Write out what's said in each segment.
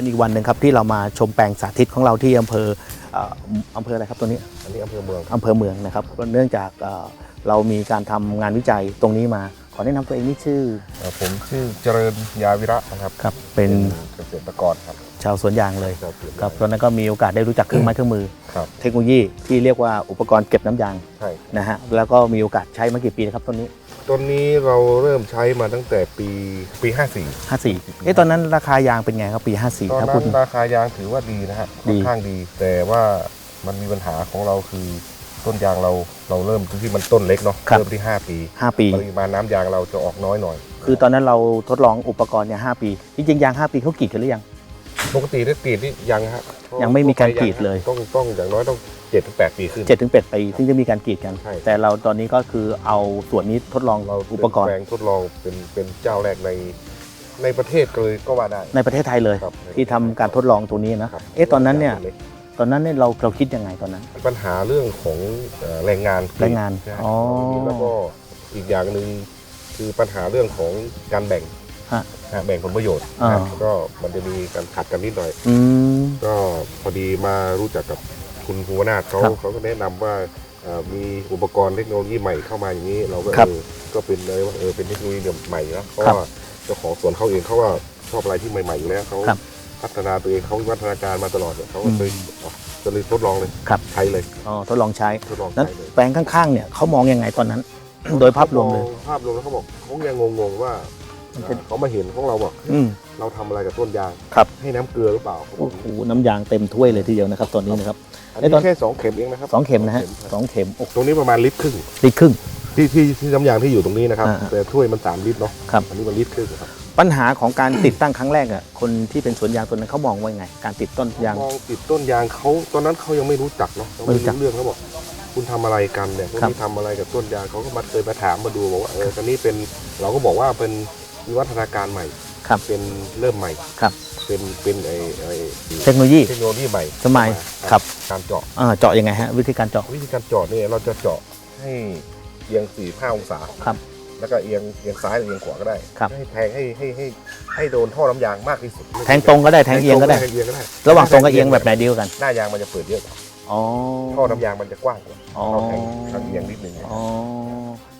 เป็นอีกวันหนึ่งครับที่เรามาชมแปลงสาธิตของเราที่อำเภอเอ่ออำเภออะไรครับตัวนี้อันนี้อำเภอเมืองอำเภอเมืองนะครับเนื่องจากเอ่อเรามีการทำงานวิจัยตรงนี้มา ขอแนะนำตัวเองนี่ชื่อเอ่อ ผมชื่อเจริญยาวิระนะครับครับเป็นเกษตรกรครับชาวสวนยางเลยครับผมครับตอนนั้นก็มีโอกาสได้รู้จักเครื่องไม้เครื่องมือครับเทคโนโลยีที่เรียกว่าอุปกรณ์เก็บน้ำยางใช่นะฮะแล้วก็มีโอกาสใช้มากี่ปีนะครับต้นนี้ ต้นนี้เราเริ่มใช้มาตั้งแต่ปีปี 54 54เอ๊ะตอนนั้นราคายางเป็นไงครับปี54ตอนถ้านั้พูดนราคายางถือว่าดีนะฮะดีค่อนข้างดี แต่ว่ามันมีปัญหาของเราคือต้นยางเราเราเริ่มที่มันต้นเล็กเนาะเริ่มที่ 5 ปี5ปี ปริมาณน้ำยางเราจะออกน้อยหน่อยคือตอนนั้นเราทดลองอุปกรณ์เนี่ย5ปี จริงๆยาง 5 ปีเขากรีดกันหรือยัง ปกติถ้ากรีดนี่ยังฮะยังไม่มีการกรีดเลย ต้องต้องอย่างน้อยต้อง7ถึง8ปีขึ้น7ถึง8ปีที่จะมีการกรีดกันใช่แต่เราตอนนี้ก็คือเอาส่วนนี้ทดลองเราอุปกรณ์แปลงทดลองเป็นเป็นเจ้าแรกในในประเทศเลยก็ว่าได้ในประเทศไทยเลยครับที่ทำการทดลองตรงนี้นะครับเอ๊ะตอนนั้นเนี่ยตอนนั้นเนี่ยเราเราคิดยังไงตอนนั้น ปัญหาเรื่องของเอ่อแรงงานแรงงานใช่อ๋อแล้วก็อีกอย่างหนึ่งคือปัญหาเรื่องของการแบ่ง ฮะฮะแบ่งผลประโยชน์อ่า นะก็มันจะมีการขัดกันนิดหน่อย อืม ก็พอดีมารู้จักกับคุณภูวนาถเขาครับเขาก็แนะนำว่าเอ่อมีอุปกรณ์เทคโนโลยีใหม่เข้ามาอย่างนี้ เราก็ครับเออก็เป็นเลยว่าเออเป็นเทคโนโลยีใหม่นะเพราะครับว่าเจ้าของสวนเขาเองเขาว่าชอบอะไรที่ใหม่ๆอยู่แล้วเขาครับพัฒนาตัวเองเขาวิวัฒนาการมาตลอดเนี่ยเขาก็อืมเลยอ๋อก็เลยทดลองเลยครับ ใช้เลยอ๋อทดลองใช้ทดลองนั้นใช้เลยแปลงข้างๆเนี่ยเขามองยังไงตอนนั้น โดยภาพรวมเลย ภาพรวมแล้วเขาบอกเขายังงงๆว่า มันเป็นเอ่อเขามาเห็นของเราบอกอืมเราทำอะไรกับต้นยางครับให้น้ำเกลือหรือเปล่าเขาบโอ้อกโหน้ำยางเต็มถ้วยเลยทีเดียวนะครับ ตอนนี้นะครับ อันไอ้นี้ตอน แค่สองเข็มเองนะครับสองเข็มนะฮะครับสองเข็มโอ้โหตรงนี้ประมาณลิตรครึ่งลิตรครึ่ง ที่ที่ที่น้ำยางที่อยู่ตรงนี้นะครับอ่าแต่ถ้วยมันสามลิตรเนาะครับ อันนี้มันลิตรครึ่งครับ ปัญหาของการติดตั้งครั้งแรกอะคนที่เป็นสวนยางตัวนั้นเขามองว่าไง การติดต้นยาง มองติดต้นยางเขาตอนนั้นเขายังไม่รู้จักเนาะเขาไม่ไม่รู้จักรู้เรื่องเขาบอก คุณทำอะไรกันเนี่ยพวกครับนี้ทำอะไรกับต้นยางเขาก็มาเคยมาถามมาดูบอกว่าเออตอนนี้เป็นเราก็บอกว่าเป็น วิวัฒนาการใหม่ ครับเป็นเริ่มใหม่ครับเป็นเป็นไอไอเทคโนโลยีเทคโนโลยีใหม่สมัยาครับ การเจาะอ่าเจาะยังไงฮะวิธีการเจาะ วิธีการเจาะเนี่ยเราจะเจาะให้เอียง4ี่ห้าองศา ครับ แล้วก็เอียงเอียงซ้ายหรือเอียงขวาก็ได้ ครับ ให้แทงให้ให้ให้ให้โดนท่อน้ำยางมากที่สุดแทงตรงก็ได้แทงเอียงก็ได้ แทงเอียงก็ได้ระหว่างตรงกับเอียงแบบไหนดีกว่ากัน หน้ายางมันจะเปิดเยอะกว่าอ๋อท่อน้ำยางมันจะกว้างกว่าอ๋อ เราแทงทางเอียงนิดนึงอ๋อ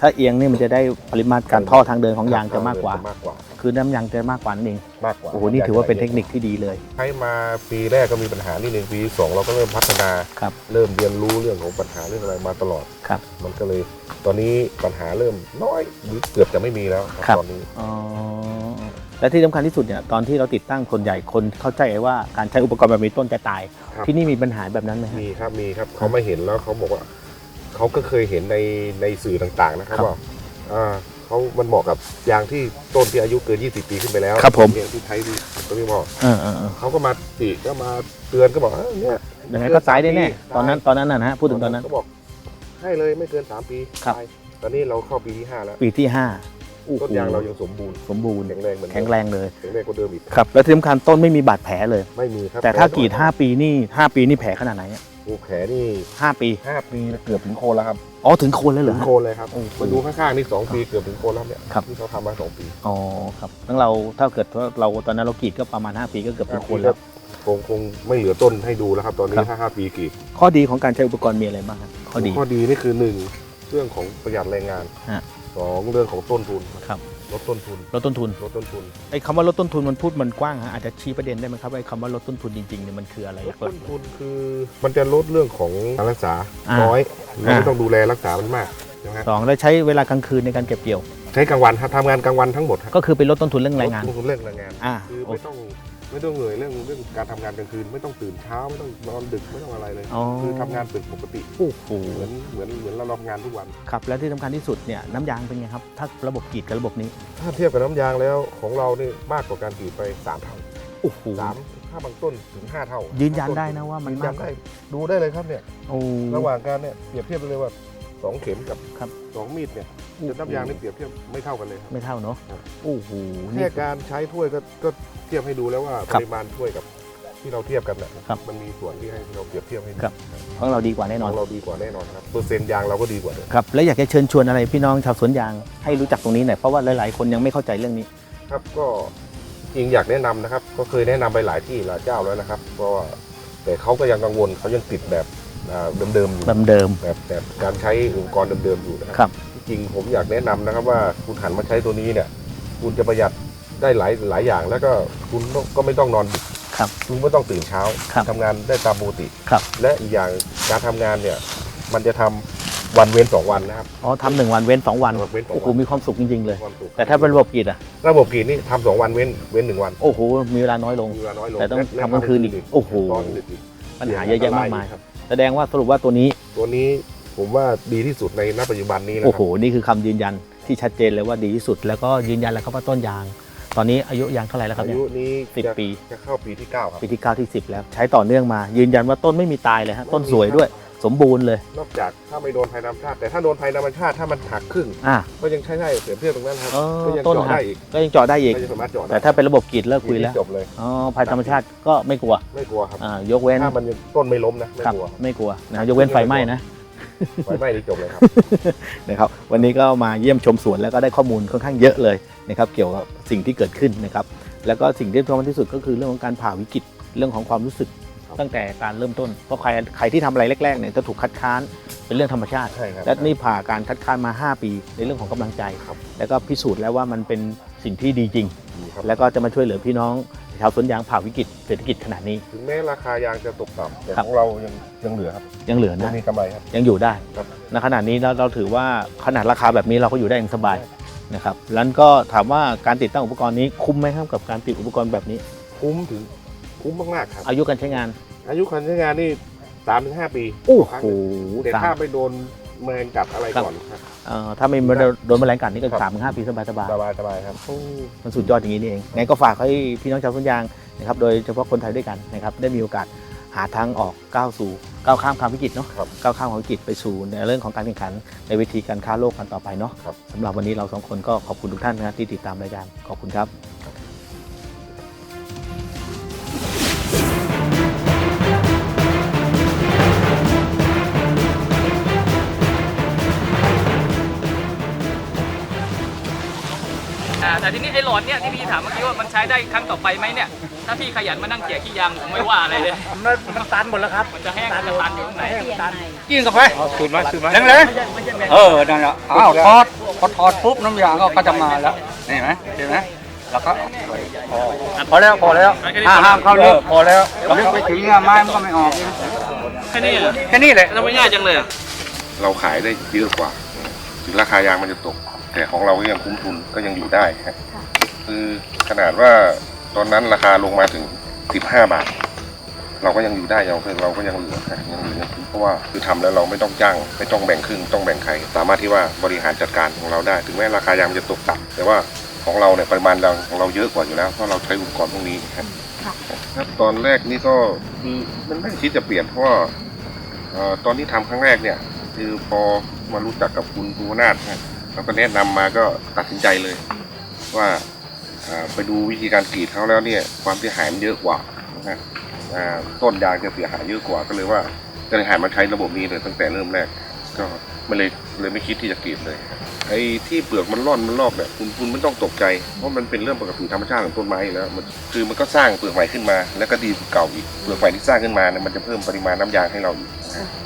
ถ้าเอียงนี่มันจะได้ปริมาตรการท่อทางเดินของยางจะมากกว่า มากกว่าคือน้ำยางจะมากกว่านั่นเองมากกว่าโอ้โหนี่ถือว่าเป็นเทคนิคที่ดีเลย ใช้มาปีแรกก็มีปัญหานิดนึงปีสองเราก็เริ่มพัฒนา ครับเริ่มเรียนรู้เรื่องของปัญหาเรื่องอะไรมาตลอด ครับ มันก็เลยตอนนี้ปัญหาเริ่มน้อยหรือเกือบจะไม่มีแล้วครับครับตอนนี้ อ๋อและที่สำคัญที่สุดเนี่ยตอนที่เราติดตั้งคนใหญ่คนเข้าใจว่าการใช้อุปกรณ์แบบนี้ต้นจะตาย ครับ ที่นี่มีปัญหาแบบนั้นไหมฮะ มีครับมีครับเขาไม่เห็นแล้วเขาบอกว่า เขาก็เคยเห็นในในสื่อต่างๆนะครับครับว่าอ่าเขามันเหมาะกับยางที่ต้นที่อายุเกิน 20 ปีขึ้นไปแล้วครับผม เนี่ยที่ไทยดีตัวนี้เหมาะเออเออเออเขาก็มาติก็มาเตือนก็บอกเอ้ยเนี่ยยังไงก็ตายได้แน่ตอนนั้นตอนนั้นนะฮะพูดถึงตอนนั้น ก็บอกให้เลยไม่เกิน 3 ปีครับ ตายตอนนี้เราเข้าปีที่ 5 แล้ว ปีที่ห้าโอ้โหต้นยางเรายังสมบูรณ์สมบูรณ์แข็งแรงเหมือนเดิมแข็งแรงเลยแข็งแรงกว่าเดิมอีกครับ แล้วที่สำคัญต้นไม่มีบาดแผลเลย ไม่มีครับแต่ถ้ากรีด 5 ปีนี่5ปีนี่แผลขนาดไหนอะ โอ้แผลนี่5ปี5ปีเกือบถึงโคนแล้วครับอ๋อถึงโคนเลยเหรถึองฮะโคนเลยครับโอ้โหมาดูข้างๆนี่สองปีเกือบถึงโคนแล้วเนี่ยครับที่เขาทำมาสองปีอ๋อครับทั้งเราถ้าเกิดว่าเราตอนนั้นเรากรีดก็ประมาณ 5 ปีก็เกือบถึงโคนแล้ว คงคงไม่เหลือต้นให้ดูแล้วครับ ตอนนี้ครับ ถ้าห้าปีกรีดข้อดีของการใช้อุปกรณ์มีอะไรบ้างครับข้อดี ข้อดีนี่คือหนึ่งเรื่องของประหยัดแรงงานฮะ สองเรื่องของต้นทุนครับ ลดต้นทุนลดต้นทุนลดต้นทุนไอ้คำว่าลดต้นทุนมันพูดมันกว้างฮะอาจจะชี้ประเด็นได้ไหมครับว่าไอ้คำว่าลดต้นทุนจริงๆเนี่ยมันคืออะไรลหดลัต้กนทุนคือมันจะลดเรื่องของการรักษาอ่าน้อยเราอ่าไม่ต้องดูแลรักษามันมากนะฮะๆสองแล้วใช้เวลากลางคืนในการเก็บเกี่ยว ใช้กลางวันครับทำงานกลางวันทั้งหมดครับก็คือไปลดต้นทุนเรื่องแรงงานลดต้นทุนเรื่องแรงงานอ่าคือโอไม่ต้อง ไม่ต้องเหนื่อยเรื่องเรื่องการทำงานกลางคืน ไม่ต้องตื่นเช้าไม่ต้องนอนดึกไม่ต้องอะไรเลย อ๋อ คือทำงานเป็นปกติโอ้โหเหมือนเหมือนเหมือนเราทำงานทุกวัน ครับและที่สำคัญที่สุดเนี่ยน้ำยางเป็นไงครับ ถ้าระบบกรีดกับระบบนี้ถ้าเทียบกับน้ำยางแล้วของเรานี่มากกว่าการกรีดไปสามเท่าโอ้โห สามถ้าบางต้นถึงห้าเท่ายืยืนยันได้นะว่ามันยืนมายักนได้ดูได้เลยครับเนี่ยโอ้ ระหว่างการเนี่ยเปรียบเทียบไปเลยว่า สองเข็มกับครับ สองมีดเนี่ยจะน้ำยางนี่เปรียบเทียบไม่เท่ากันเลยครับ ไม่เท่าเนาะครับ โอ้โหนี่ แค่การใช้ถ้วยก็ก็เทียบให้ดูแล้วว่าครัปบริมาณถ้วยกับที่เราเทียบกันน่ะครับมันมีส่วนที่ให้เราเปรียบเทียบให้ดูครับ ของเราดีกว่าแน่นขออนงเราดีกว่าแน่นอนครับเปอร์เซ็นต์ยางเราก็ดีกว่าเดิมครับ และอยากจะเชิญชวนอะไรพี่น้องชาวสวนยางให้รู้จักตรงนี้หน่อยเพราะว่าหลายๆคนยังไม่เข้าใจเรื่องนี้ ครับก็จริงอยากแนะนำนะครับ ก็เคยแนะนำไปหลายที่หลายเจ้าแล้วนะครับ เพราะว่าแต่เขาก็ยังกังวลเขายังติดแบบอ่า เดิมๆอยู่เดิมแบบแบบการใช้อุปกรณ์เดิมๆอยู่นะคครัรับ จริงๆผมอยากแนะนำนะครับว่าคุณหันมาใช้ตัวนี้เนี่ย คุณจะประหยัดได้หลายหลายอย่างแล้วก็คุณก็ไม่ต้องนอนดึกครับคุณไม่ต้องตื่นเช้าครับทำงานได้ตามปกติครับและอีกอย่างการทำงานเนี่ย มันจะทำวันเว้นสองวันนะครับอ๋อทำหนึ่งวันเว้นสองวันเว้นสองโอ้โหวันมีความสุขจริงๆเลยความสุขแต่ถ้าเป็นระบบกีดอะระบบกรีดนี่ทำสองวันเว้นเว้นหนึ่งวันโอ้โหมีเวลาน้อยลงมีเวลาน้อยลงแต่ต้องและและทำกลางคืนอีกโอ้โหตอนดึกอีกปัญหาเยอะแยะมากมายครับ แสดงว่าสรุปว่าตัวนี้ ตัวนี้ผมว่าดีที่สุดในณปัจจุบันนี้นะโอ้คโหรับนี่คือคำยืนยันที่ชัดเจนเลยว่าดีที่สุด แล้วก็ยืนยันแล้วครับว่าต้นยาง ตอนนี้อายุยางเท่าไหร่แล้วครับอาเนี่ย ยุนี้สิบจะปี จะเข้าปีที่เก้าครับปีที่9ที่ 10 แล้ว ใช้ต่อเนื่องมา ยืนยันว่าต้นไม่มีตายเลยฮะต้นสวยด้วย สมบูรณ์เลย นอกจากถ้าไม่โดนภัยธรรมชาติ แต่ถ้าโดนภัยธรรมชาติถ้ามันหักครึ่ง อะก็ยังใช้ได้เปรียบเทียบตรงนั้นครับ เออก็ยังต้นเจาะหักได้อีกก็ยังเจาะได้อีก ก็ยังสามารถเจาะได้แต่ถ้าเป็นระบบกรีดเลิกคุยแล้ว จบเลย อ๋อภัยธรรมชาติก็ไม่กลัว ไม่กลัวครับ อ่า ยกเว้น ถ้ามันยังต้นไม่ล้มนะ ไม่ครับ กลัวไม่กลัวนะยกเว้นไฟไหม้นะ ไฟไหม้นี่จบเลยครับ นะครับวันนี้ก็มาเยี่ยมชมสวนแล้วก็ได้ข้อมูลค่อนข้างเยอะเลยนะครับเกี่ยวกับสิ่งที่เกิดขึ้นนะครับแล้วก็สิ่งที่สำคัญที่สุดก็คือเรื่องของการผ่าวิกฤตเรื่องของความรู้สึกครับ ตั้งแต่การเริ่มต้น เพราะใครใครที่ทำอะไรแรกๆเนี่ยจะถูกคัดค้านเป็นเรื่องธรรมชาติ ใช่ครับและนี่ผ่าการคัดค้านมา 5 ปี ในเรื่องของกำลังใจครับแล้วก็พิสูจน์แล้วว่ามันเป็นสิ่งที่ดีจริง ดีครับแล้วก็จะมาช่วยเหลือพี่น้องชาวสวนยางผ่าวิกฤตเศรษฐกิจขนาดนี้ ถึงแม้ราคายางจะตกต่ำแต่ครับ ของเรายังยังเหลือครับยังเหลือยันะ งมีกำไรครับ ยังอยู่ได้ครับ ณขณะนี้เราเราถือว่าขนาดราคาแบบนี้เราก็อยู่ได้อย่างสบายนะครับแล้วก็ถามว่าการติดตั้งอุปกรณ์นี้คุ้มไหมครับกับการติดอุปกรณ์แบบนี้ คุ้มถึง คุ้มมากๆครับอายุการใช้งาน อายุการใช้งานนี่สามถึงห้าปีโอ้ครั้งโหแต่สามถ้าไม่โดนแมลงกัดอะไรครับก่อนครับเอ่อถ้าไม่โดนแมลงกัดนี่ก็ครับสามถึงห้าปีสบายสบายสบายสบายครับๆโอ้มันสุดยอดอย่างนี้นี่เองไงก็ฝากให้พี่น้องชาวสวนยางนะครับโดยเฉพาะคนไทยด้วยกันนะครับได้มีโอกาสหาทางออกก้าวสู่ก้าวข้ามความวิกฤตเนาะครับก้าวข้ามความวิกฤตไปสู่ในเรื่องของการแข่งขัน ในเวทีการค้าโลกกันต่อไปเนาะครับสำหรับวันนี้เราสองคนก็ขอบคุณทุกท่านนะครับที่ติดตามรายการขอบคุณครับ อ่าแต่ทีนี้ไอ้หลอดเนี่ยที่พี่ถามเมื่อกี้ว่ามันใช้ได้ครั้งต่อไปไหมเนี่ย ถ้าพี่ขยันมานั่งเกี่ยขี้ยางผมไม่ว่าอะไรเลย มันมันตันหมดแล้วครับมันจะแห้งมันจะตันอยู่ข้างในกินกับไปคืนไหมคืนไหมแรงเลยเออนั่นแหละอ้าวทอดพอทอดปุ๊บน้ำยางก็จะมาแล้วนี่เห็นไหมเห็นไหมแล้วก็พอพอแล้วพอแล้วห้าห้ามเข้าลึกพอแล้วลึกไปถึงเนี่ยไม้มันก็ไม่ออกแค่นี้เหรอแค่นี้แหละทำไมง่ายจังเลยอะเราขายได้เยอะกว่า ถึงราคายางมันจะตก แต่ของเราก็ยังคุ้มทุนก็ยังอยู่ได้ครับคือขนาดว่าตอนนั้นราคาลงมาถึง 15 บาท เราก็ยังอยู่ได้เราก็เราก็ยังเหลือค่ะยังเหลือยังเพราะว่าคือทำแล้วเราไม่ต้องจ้างไม่ต้องแบ่งครึ่งต้องแบ่งใคร สามารถที่ว่าบริหารจัดการของเราได้ ถึงแม้ราคายางมันจะตกต่ำแต่ว่าของเราเนี่ยปริมาณยางของเราเยอะกว่าอยู่แล้วเพราะเราใช้อุปกรณ์พวกนี้ครับครับตอนแรกนี่ก็คือมันไม่คิดจะเปลี่ยนเพราะว่าเอ่อตอนที่ทำครั้งแรกเนี่ย คือพอมารู้จักกับคุณภูวนาถนะ เราก็แนะนำมาก็ตัดสินใจเลย ว่าไปดูวิธีการกรีดเขาแล้วเนี่ยความเสียหายมันเยอะกว่านะต้นยางจะเสียหายเยอะกว่าก็เลยว่าก็เลยหันมาใช้ระบบนี้เลยตั้งแต่เริ่มแรก ก็ไม่เลยเลยไม่คิดที่จะกรีดเลยไอ้ที่เปลือกมันร่อนมันรอบเนี่ยคุณคุณไม่ต้องตกใจเพราะมันเป็นเรื่องปกติธรรมชาติของต้นไม้อยู่แล้วมันคือมันก็สร้างเปลือกใหม่ขึ้นมา แล้วก็ดีเก่าอีกเปลือกใหม่ที่สร้างขึ้นมาเนี่ยมันจะเพิ่มปริมาณน้ำยางให้เราอีก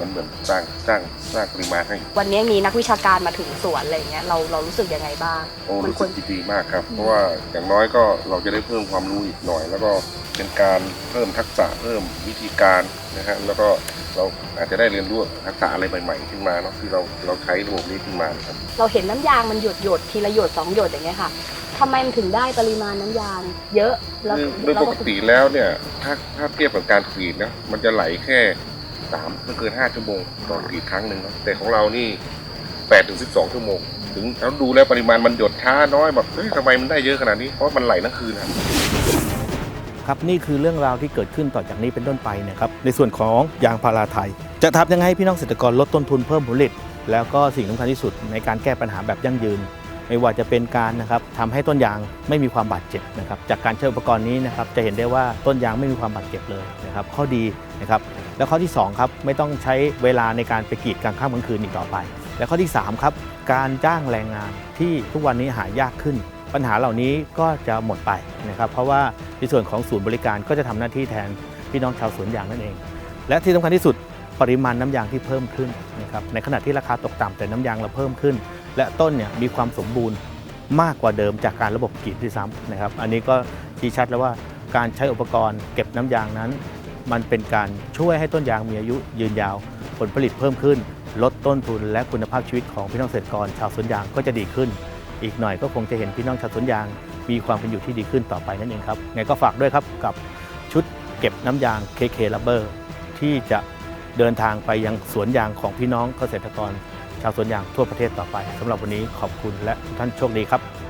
มันเหมือนสร้างสร้างสร้างปริมาณให้ วันนี้มีนักวิชาการมาถึงสวนอะไรอย่างเงี้ยเราเรารู้สึกยังไงบ้างโอ้มันรู้ควสึรกดีมากครับ เพราะว่าอย่างน้อยก็เราจะได้เพิ่มความรู้อีกหน่อย แล้วก็เป็นการเพิ่มทักษะเพิ่มวิธีการนะฮะแล้วก็เราอาจจะได้เรียนรู้ทักษะอะไรใหม่ๆขึ้นมาเนาะที่เราเราใช้ระบบนี้ขึ้นมานะครับเราเห็นน้ำยางมันหยดหยดทีละหยดสองหยดอย่างเงี้ยค่ะทำไมมันถึงได้ปริมาณน้ำยางเยอะแล้วคือโดยแล้วปกติแล้วเนี่ยถ้าถ้าเทียบกับการกรีดนะมันจะไหลแค่ สามไม่เกินห้าชั่วโมงต่อกรีดครั้งหนึ่งนะแต่ของเรานี่แปดถึงสิบสองชั่วโมง ถึงเราดูแล้วปริมาณมันหยดช้าน้อยแบบเฮ้ยทำไมมันได้เยอะขนาดนี้เพราะมันไหลทั้งคืนครับครับนี่คือเรื่องราวที่เกิดขึ้นต่อจากนี้เป็นต้นไปนะครับในส่วนของยางพาราไทย จะทำยังไงให้พี่น้องเกษตรกรลดต้นทุนเพิ่มผลผลิต แล้วก็สิ่งสำคัญที่สุดในการแก้ปัญหาแบบยั่งยืน ไม่ว่าจะเป็นการนะครับทำให้ต้นยางไม่มีความบาดเจ็บนะครับจากการใช้อุปกรณ์นี้นะครับจะเห็นได้ว่าต้นยางไม่มีความบาดเจ็บเลยนะครับข้อดีนะครับ แล้วข้อที่สองครับไม่ต้องใช้เวลาในการไปกรีดกลางค่ำกลางคืนอีกต่อไป และข้อที่สามครับการจ้างแรงงานที่ทุกวันนี้หายากขึ้น ปัญหาเหล่านี้ก็จะหมดไปนะครับเพราะว่าในส่วนของศูนย์บริการก็จะทำหน้าที่แทนพี่น้องชาวสวนยางนั่นเอง และที่สำคัญที่สุดปริมาณน้ำยางที่เพิ่มขึ้นนะครับในขณะที่ราคาตกต่ำแต่น้ำยางเราเพิ่มขึ้น และต้นเนี่ยมีความสมบูรณ์มากกว่าเดิมจากการระบบกรีดที่ซ้ำนะครับ อันนี้ก็ชี้ชัดแล้วว่าการใช้อุปกรณ์เก็บน้ำยางนั้น มันเป็นการช่วยให้ต้นยางมีอายุยืนยาว ผลผลิตเพิ่มขึ้น ลดต้นทุนและคุณภาพชีวิตของพี่น้องเกษตรกรชาวสวนยางก็จะดีขึ้น อีกหน่อยก็คงจะเห็นพี่น้องชาวสวนยาง มีความเป็นอยู่ที่ดีขึ้นต่อไปนั่นเองครับไงก็ฝากด้วยครับกับชุดเก็บน้ำยาง KK Rubber ที่จะเดินทางไปยังสวนยางของพี่น้องเกษตรกร ชาวสวนยางทั่วประเทศต่อไปสำหรับวันนี้ขอบคุณและทุกท่านโชคดีครับ